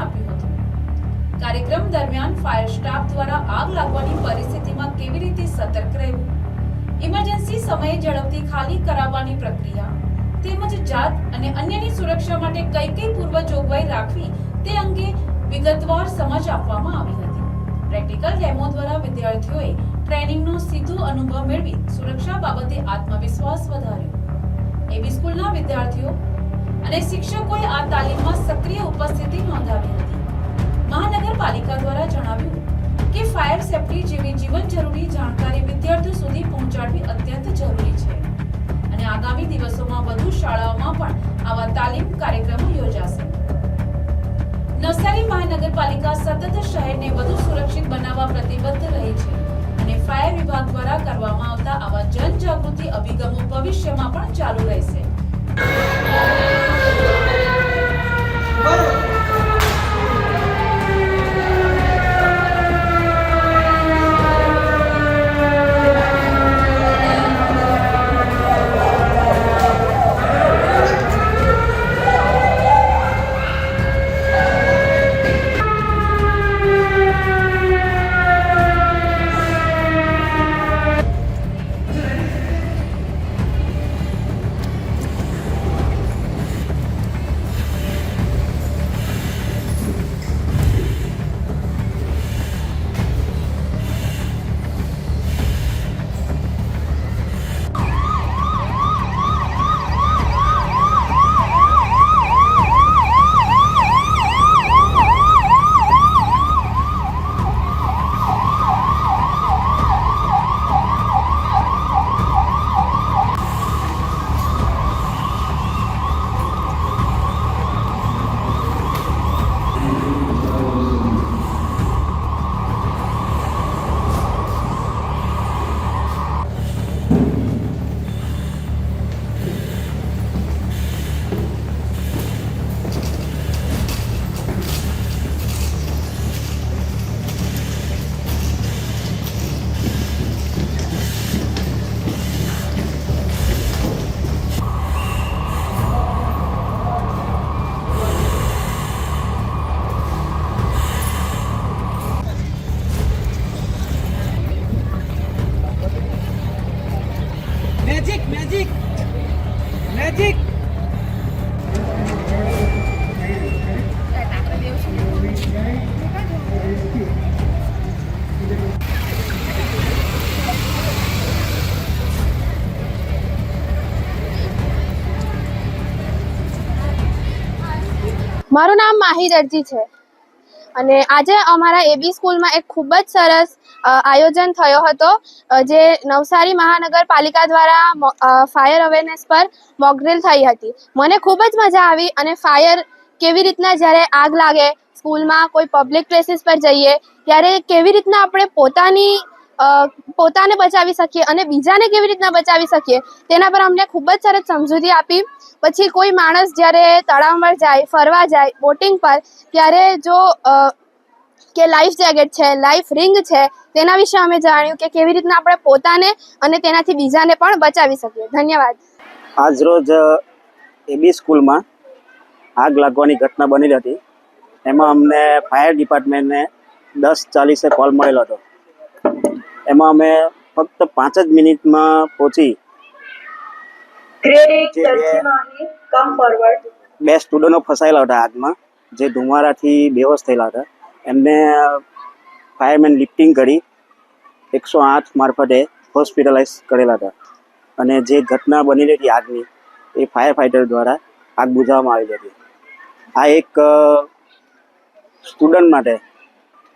આગ કાર્યક્રમ દરમિયાન ફાયર સ્ટાફ દ્વારા આગ લાગવાની પરિસ્થિતિમાં કેવી રીતે સતર્ક રહેવું, ઇમરજન્સી સમયે ઝડપથી ખાલી કરાવવાની પ્રક્રિયા, તેમજ જાત અને અન્યની સુરક્ષા માટે કઈ કઈ પૂર્વ જોગવાઈ રાખવી તે અંગે વિગતવાર સમજ આપવામાં આવી હતી. પ્રેક્ટિકલ ડેમો દ્વારા વિદ્યાર્થીઓએ ટ્રેનિંગનો સીધો અનુભવ મેળવી સુરક્ષા બાબતે આત્મવિશ્વાસ વધાર્યો. એવી સ્કૂલના વિદ્યાર્થીઓ અને શિક્ષકોએ આ તાલીમમાં સક્રિય ઉપસ્થિતિ નોંધાવી હતી. મહાનગરપાલિકા દ્વારા જણાવ્યું કે ફાયર સેફટી જેવી જીવન જરૂરી જાણકારી વિદ્યાર્થીઓ સુધી પહોંચાડવી અત્યંત જરૂરી છે. અને આગામી દિવસોમાં વધુ શાળાઓમાં પણ આવા તાલીમ કાર્યક્રમો નવસારી મહાનગરપાલિકા સતત શહેરને વધુ સુરક્ષિત બનાવવા પ્રતિબદ્ધ રહી છે અને ફાયર વિભાગ દ્વારા કરવામાં આવતા આવા જનજાગૃતિ અભિગમો ભવિષ્યમાં પણ ચાલુ રહેશે. મારું નામ માહી દરજી છે. અને આજે અમારા એબી સ્કૂલમાં એક ખૂબ જ સરસ આયોજન થયો હતો જે નવસારી મહાનગરપાલિકા દ્વારા ફાયર અવેરનેસ પર મોકડ્રીલ થઈ હતી. મને ખૂબ જ મજા આવી અને ફાયર કેવી રીતના જ્યારે આગ લાગે, સ્કૂલમાં કોઈ પબ્લિક પ્લેસીસ પર જઈએ, ત્યારે કેવી રીતના આપણે પોતાની પોતાને બચાવી શકીએ અને બીજાને કેવી રીતના બચાવી શકીએ, તેના પર અમને ખૂબ જ સરસ સમજૂતી આપી. પછી કોઈ માણસ જ્યારે તળાવમાં જાય, ફરવા જાય, બોટિંગ પર, ત્યારે જો કે લાઈફ જેકેટ છે, લાઈફ રિંગ છે, તેના વિશે અમે જાણ્યું કે કેવી રીતના આપણે પોતાને અને તેનાથી બીજાને પણ બચાવી શકીએ. ધન્યવાદ. આજરોજ એબી સ્કૂલમાં આગ લાગવાની ઘટના બનેલી હતી. એમાં અમને ફાયર ડિપાર્ટમેન્ટને દસ ચાલીસે કોલ મળેલો હતો. એમાં અમે ફક્ત પાંચ જ મિનિટમાં પહોંચી. જે બે- સ્ટુડન્ટો ફસાયેલા હતા આગમાં જે ધુમારાથી બેહોશ થયેલા હતા. એમને ફાયરમેન લિફ્ટિંગ કરી એકસો આઠ મારફતે હોસ્પિટલાઇઝ કરેલા હતા. અને જે ઘટના બનેલી હતી આગની એ ફાયર ફાઇટર દ્વારા આગ બુઝાવવામાં આવી હતી. આ એક સ્ટુડન્ટ માટે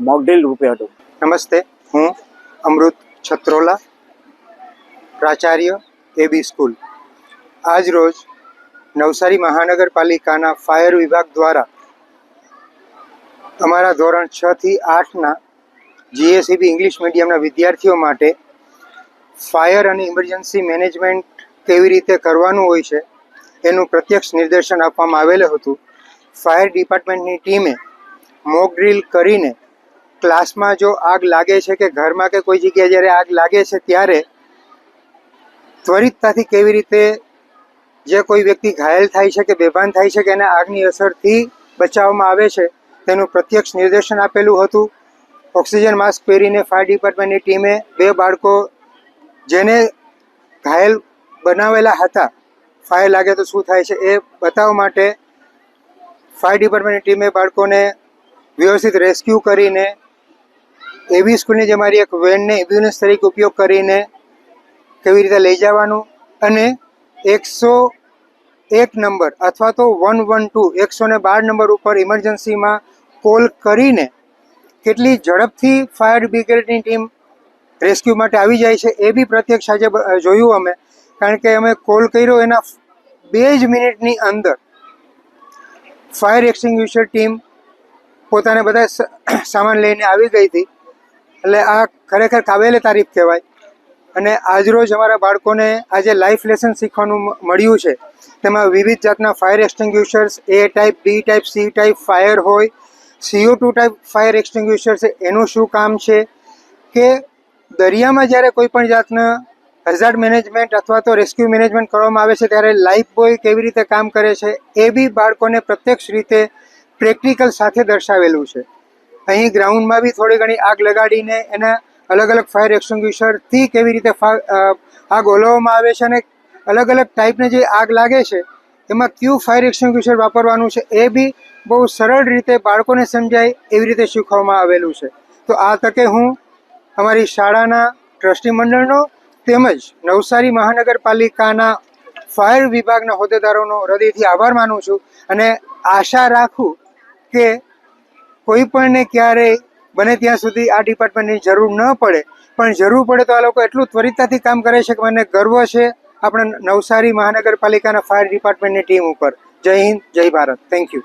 મોકડ્રીલ રૂપે હતું. નમસ્તે હું અમૃત છત્રોલા, પ્રાચાર્ય એબી સ્કૂલ આજ રોજ નવસારી મહાનગરપાલિકાના ફાયર વિભાગ દ્વારા અમારા ધોરણ છ થી આઠના જીએસીબી ઇંગ્લિશ મીડિયમના વિદ્યાર્થીઓ માટે ફાયર અને ઇમરજન્સી મેનેજમેન્ટ કેવી રીતે કરવાનું હોય છે એનું પ્રત્યક્ષ નિર્દેશન આપવામાં આવેલું હતું. ફાયર ડિપાર્ટમેન્ટની ટીમે મોક ડ્રીલ કરીને ક્લાસમાં જો આગ લાગે છે કે ઘરમાં કે કોઈ જગ્યાએ જ્યારે આગ લાગે છે ત્યારે ત્વરિતતાથી કેવી રીતે જે કોઈ વ્યક્તિ ઘાયલ થાય છે કે બેભાન થાય છે કે એને આગની અસરથી બચાવવામાં આવે છે, તેનું પ્રત્યક્ષ નિર્દેશન આપેલું હતું. ઓક્સિજન માસ્ક પહેરીને ફાયર ડિપાર્ટમેન્ટની ટીમે બે બાળકો જેને ઘાયલ બનાવેલા હતા, ફાયર લાગે તો શું થાય છે એ બતાવવા માટે ફાયર ડિપાર્ટમેન્ટની ટીમે બાળકોને વ્યવસ્થિત રેસ્ક્યુ કરીને એવી સ્કૂલની જે મારી એક વેનને એમ્બ્યુલન્સ તરીકે ઉપયોગ કરીને કેવી રીતે લઈ જવાનું અને એકસો એક નંબર અથવા તો વન વન ટુ એકસો ને બાર નંબર ઉપર ઇમરજન્સીમાં કોલ કરીને કેટલી ઝડપથી ફાયર બ્રિગેડની ટીમ રેસ્ક્યુ માટે આવી જાય છે એ બી પ્રત્યક્ષ આજે જોયું અમે. કારણ કે અમે કોલ કર્યો એના બે જ મિનિટની અંદર ફાયર એક્સટિંગ્યુશર ટીમ પોતાને બધા સામાન લઈને આવી ગઈ હતી. એટલે આ ખરેખર કાબેલે તારીફ કહેવાય. અને આજરોજ અમારા બાળકોને આજે લાઈફ લેસન શીખવાનું મળ્યું છે. તેમાં વિવિધ જાતના fire extinguishers A type B type C type fire હોય CO two type fire extinguisher છે એનું શું કામ છે? કે દરિયામાં જ્યારે કોઈ પણ જાતના હઝાર્ડ મેનેજમેન્ટ અથવા તો રેસ્ક્યુ મેનેજમેન્ટ કરવામાં આવે છે, ત્યારે લાઈફ બોય કેવી રીતે કામ કરે છે, એ બી બાળકોને પ્રત્યક્ષ રીતે પ્રેક્ટિકલ સાથે દર્શાવેલું છે. અહીં ગ્રાઉન્ડમાં બી થોડી ઘણી આગ લગાડીને એના અલગ અલગ ફાયર એક્સ્ટિંગ્વિશરથી કેવી રીતે આગ ઓલવવામાં આવે છે અને અલગ અલગ ટાઈપની જે આગ લાગે છે, એમાં કયું ફાયર એક્સ્ટિંગ્વિશર વાપરવાનું છે એ બી બહુ સરળ રીતે બાળકોને સમજાય એવી રીતે શીખવવામાં આવેલું છે. તો આ તકે હું અમારી શાળાના ટ્રસ્ટી મંડળનો તેમજ નવસારી મહાનગરપાલિકાના ફાયર વિભાગના હોદ્દેદારોનો હૃદયથી આભાર માનું છું અને આશા રાખું કે કોઈ પણને ક્યારેય બને ત્યાં સુધી આ ડિપાર્ટમેન્ટની જરૂર ન પડે. પણ જરૂર પડે તો આ લોકો એટલું ત્વરિતતાથી કામ કરે છે કે મને ગર્વ છે આપણા નવસારી મહાનગરપાલિકાના ફાયર ડિપાર્ટમેન્ટની ટીમ ઉપર. જય હિન્દ, જય ભારત. Thank you